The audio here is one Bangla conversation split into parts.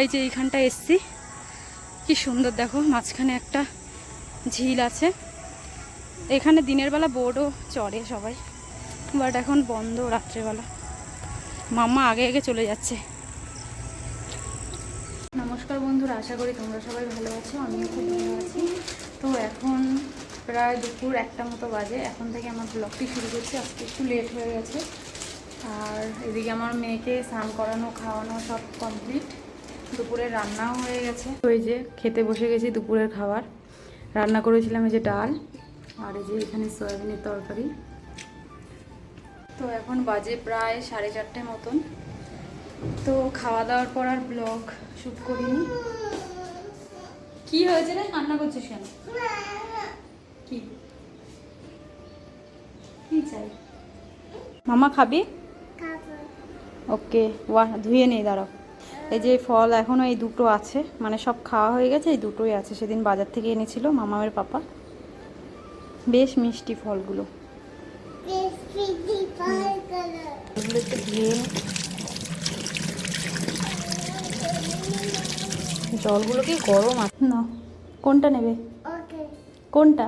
এই যে এইখানটা এসছি। কি সুন্দর দেখো, মাঝখানে একটা ঝিল আছে। এখানে দিনের বেলা বোর্ডও চড়ে সবাই, বাট এখন বন্ধ রাত্রেবেলা। মাম্মা আগে আগে চলে যাচ্ছে। নমস্কার বন্ধুরা, আশা করি তোমরা সবাই ভালো আছো, আমিও খুব ভালো আছি। তো এখন প্রায় দুপুর একটা মতো বাজে, এখন থেকে আমার ব্লগটি শুরু করছি, আজকে একটু লেট হয়ে গেছে। আর এদিকে আমার মেয়েকে স্নান করানো, খাওয়ানো সব কমপ্লিট দুপুরের রান্নাও হয়ে গেছে। ওই যে খেতে বসে গেছি দুপুরের খাবার। রান্না করেছিলাম এই যে ডাল আর এই যে এখানে সয়াবিনের তরকারি। তো এখন বাজে প্রায় সাড়ে চারটে মতন। তো খাওয়া দাওয়ার পর আর ব্লগ শ্যুট করিনি। কি হয়েছে রে? রান্না করছিস কেন? কি? কি চাই? মামা খাবি? ওকে ওয়া ধুয়ে নেই দাঁড়াও। এই যে ফল এখনও এই দুটো আছে মানে সব খাওয়া হয়ে গেছে, এই দুটোই আছে। সেদিন বাজার থেকে এনেছিল মামামের পাপা। বেশ মিষ্টি ফলগুলো। জলগুলো কি গরম না, কোনটা নেবে? কোনটা?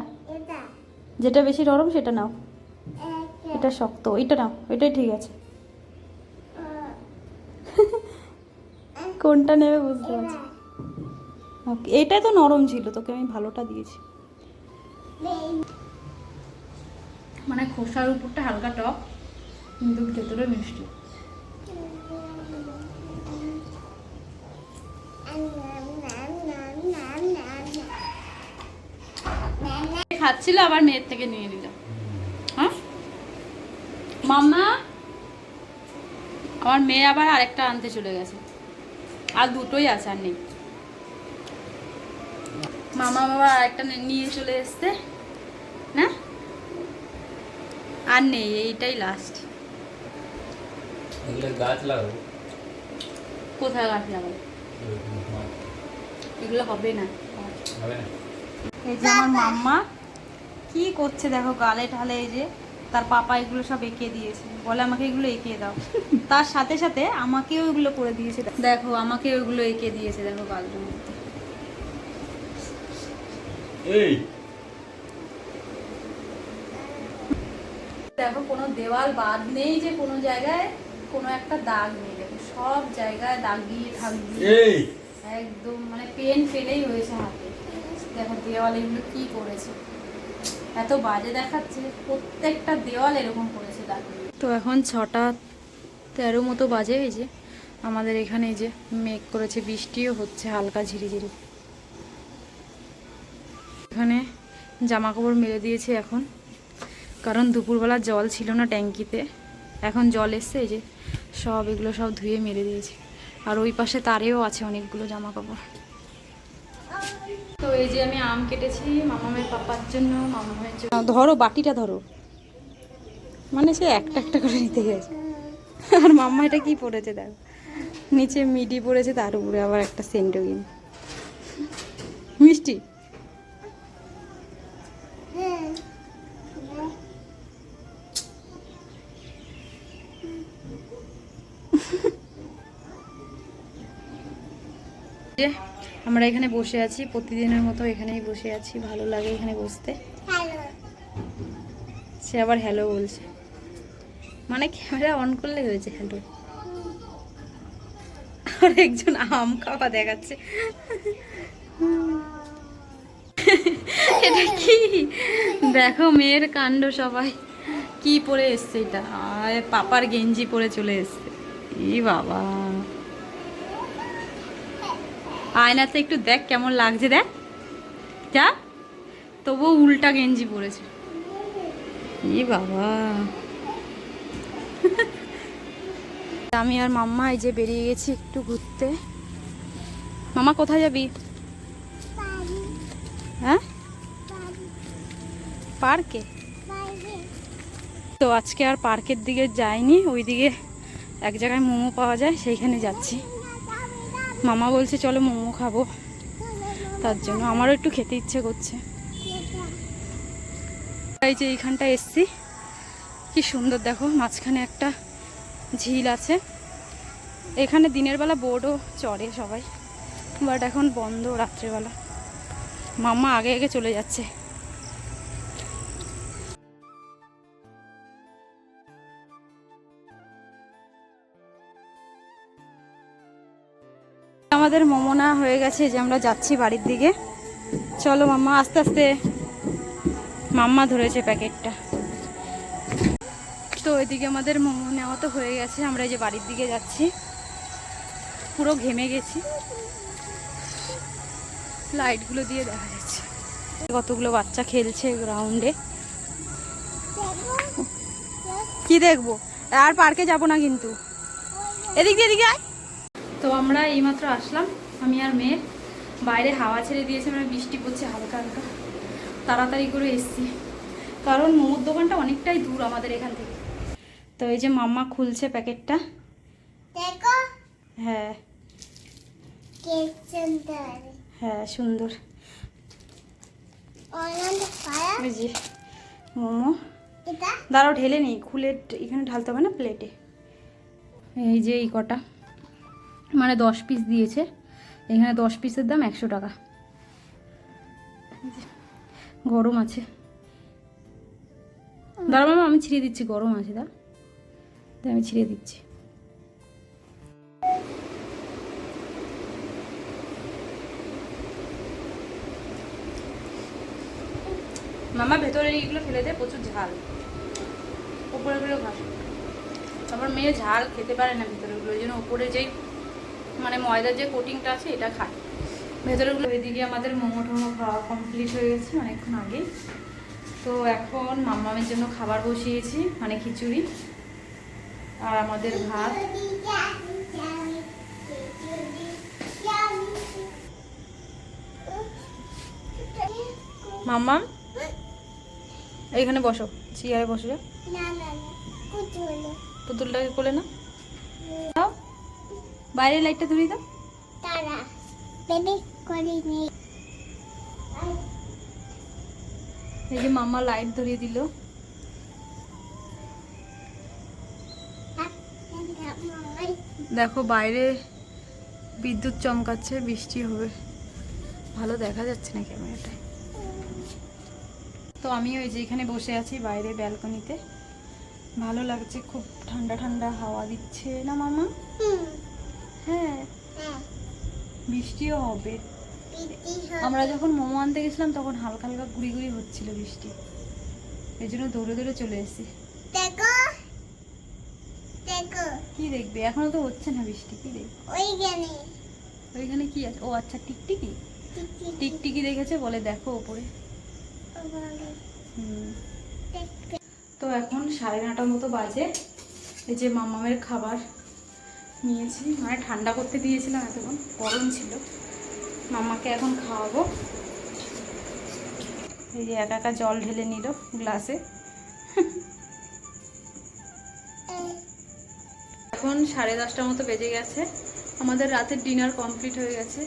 যেটা বেশি নরম সেটা নাও। এটা শক্ত, এটা নাও, এটাই ঠিক আছে। কোনটা নেবে বুঝতে পারছি এটাই তো নরম ছিল, তোকে আমি ভালোটা দিয়েছি। মানে খোসার উপরটা হালকা টক, কিন্তু ভেতরে মিষ্টি। খাচ্ছিল, আবার মেয়ের থেকে নিয়ে নিল। হ্যাঁ? মাম্মা, আমার মেয়ে আবার আরেকটা আনতে চলে গেছে। আর দুটোই আছে আর নেই। মামা বাবা আরেকটা নে- নিয়ে চলে এসছে। না? আর নেই এইটাই লাস্ট গাছ লাগাবো। কোথায় গাছ লাগাবো? এগুলো হবে না। হবে না। এই যে আমার মাম্মা। কি করছে দেখো গালে ঢালে এই যে। তার পাপা এগুলো সব এঁকে দিয়েছে। বলে আমাকে এগুলো এঁকে দাও। তার সাথে সাথে আমাকেও এগুলো করে দিয়েছে। দেখো আমাকে ওইগুলো এঁকে দিয়েছে দেখো গালটার এই। দেখো কোনো দেওয়াল বাদ নেই যে কোনো জায়গায় কোনো একটা দাগ নেই। দেখো সব জায়গায় দাগ দিয়ে থাক দিয়ে এই। একদম মানে পেন ফেলেই হয়েছে হাতে। দেখো দেওয়াল এগুলো কি করেছে। এত বাজে দেখাচ্ছে প্রত্যেকটা দেওয়াল এরকম করেছে দাগ তো এখন ছটা তেরো মতো বাজে এই যে আমাদের এখানে এই যে মেঘ করেছে বৃষ্টিও হচ্ছে হালকা ঝিরিঝিরি। এখানে জামা কাপড় মেলে দিয়েছে এখন কারণ দুপুরবেলা জল ছিল না ট্যাঙ্কিতে এখন জল এসছে এই যে সব এগুলো সব ধুয়ে মেরে দিয়েছে। আর ওই পাশে তারেও আছে অনেকগুলো জামা কাপড় তো এই যে আমি আম কেটেছি মামামের পাপার জন্য মামামের জন্য। ধরো, বাটিটা ধরো। মানে সে একটা একটা করে নিতে গেছে। আর মাম্মা এটা কি পড়েছে দেখো। নিচে মিডি পড়েছে তার উপরে আবার একটা সেন্টোগিন মিষ্টি? যে আমরা এখানে বসে আছি প্রতিদিনের মতো এখানেই বসে আছি ভালো লাগে এখানে বসতে। সে আবার হ্যালো বলছে। মানে ক্যামেরা অন করলে হয়েছে হ্যালো আর একজন আম খাওয়া দেখাচ্ছে। এটা কি? দেখো মেয়ের কাণ্ড সবাই। কি পরে এসছে এটা? আর পাপার গেঞ্জি পরে চলে এসছে। ই বাবা। আয়নাতে একটু দেখ কেমন লাগছে দেখ। যা। তবুও উল্টা গেঞ্জি পরেছে। ই বাবা। আমি আর মাম্মা এই যে বেরিয়ে গেছি একটু ঘুরতে। মামা কোথায় যাবি? হ্যাঁ? পার্কে? তো আজকে আর পার্কের দিকে যাইনি ওইদিকে এক জায়গায় মোমো পাওয়া যায় সেইখানে যাচ্ছি। মামা বলছে, চলো মোমো খাব। তার জন্য আমারও একটু খেতে ইচ্ছে করছে। এই যে এইখানটা এসছি। কি সুন্দর, দেখো, মাঝখানে একটা ঝিল আছে। এখানে দিনের বেলা বোর্ডও চড়ে সবাই, বাট এখন বন্ধ রাত্রেবেলা। মাম্মা আগে আগে চলে যাচ্ছে। আমাদের মোমোনা হয়ে গেছে যে আমরা যাচ্ছি বাড়ির দিকে। চলো মাম্মা, আস্তে আস্তে মাম্মা ধরেছে প্যাকেটটা। তো ওইদিকে আমাদের মোমো নেওয়া তো হয়ে গেছে, আমরা এই যে বাড়ির দিকে যাচ্ছি। পুরো ঘেমে গেছি। লাইটগুলো দিয়ে দেখা যাচ্ছে। কতগুলো বাচ্চা খেলছে গ্রাউন্ডে। কি দেখব? আর পার্কে যাব না কিন্তু। এদিক দিয়ে, এদিকে আয়। তো আমরা এইমাত্র আসলাম। আমি আর মেয়ে বাইরে হাওয়া ছেড়ে দিয়েছে মানে বৃষ্টি পড়ছে হালকা হালকা। তাড়াতাড়ি করে এসছি। কারণ মোমোর দোকানটা অনেকটাই দূর আমাদের এখান থেকে। তো এই যে মাম্মা খুলছে প্যাকেটটা। হ্যাঁ। সুন্দর। হ্যাঁ সুন্দর। মোমো। দাঁড়াও ঢেলে নেই। খুলে এখানে ঢালতে হবে না প্লেটে। এই যে এই কটা। মানে দশ পিস দিয়েছে। এখানে দশ পিসের দাম একশো টাকা। গরম আছে। দাঁড়া মামা, আমি ছিঁড়ে দিচ্ছি, গরম আছে দা, আমি ছিঁড়ে দিচ্ছি। মামা ভেতরে এইগুলো ফেলে দেয় প্রচুর ঝাল। উপরে ঘাস তারপর মেয়ে ঝাল খেতে পারে না ভেতরেগুলো, ওই জন্য উপরে যেই মানে ময়দার যে কোটিংটা আছে এটা খায় ভেতরেগুলো এদিকে আমাদের মোমো টোমো খাওয়া কমপ্লিট হয়ে গেছে অনেকক্ষণ আগে। তো এখন মাম্মামের জন্য খাবার বসিয়েছি মানে খিচুড়ি আর আমাদের ভাত। মাম্মাম এইখানে বসো চেয়ারে বসো। পুতুলটাকে কোলে না বাইরের লাইটটা ধরিয়ে দাও। তারা বেবি করি এই যে মাম্মা লাইট ধরিয়ে দিল। দেখো বাইরে বিদ্যুৎ চমকাচ্ছে বৃষ্টি হবে। ভালো দেখা যাচ্ছে না ক্যামেরাটায় তো আমি ওই যে এখানে বসে আছি বাইরে ব্যালকনিতে। ভালো লাগছে খুব ঠান্ডা ঠান্ডা হাওয়া দিচ্ছে না মামা? হ্যাঁ। বৃষ্টিও হবে। আমরা যখন মোমো আনতে গেছিলাম তখন হালকা হালকা গুড়ি গুড়ি হচ্ছিল বৃষ্টি। এই জন্য দৌড়ে দৌড়ে চলে এসেছি। কি দেখবে? এখনও তো হচ্ছে না বৃষ্টি কি দেখবে? ওইখানে। ওইখানে কি আছে? ও আচ্ছা টিকটিকি? টিকটিকি। দেখেছে? বলে দেখো ওপরে। তো এখন সাড়ে নটার মতো বাজে। এই যে মামামের খাবার। নিয়েছি। মানে ঠান্ডা করতে দিয়েছিলাম এতক্ষণ, গরম ছিল। মামাকে এখন খাওয়াবো। এই যে একা একা জল ঢেলে নিল গ্লাসে। এখন সাড়ে দশটার মতো বেজে গেছে। আমাদের রাতের ডিনার কমপ্লিট হয়ে গেছে।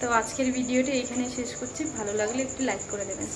তো আজকের ভিডিওটি এইখানে শেষ করছি। ভালো লাগলে একটু লাইক করে দেবেন।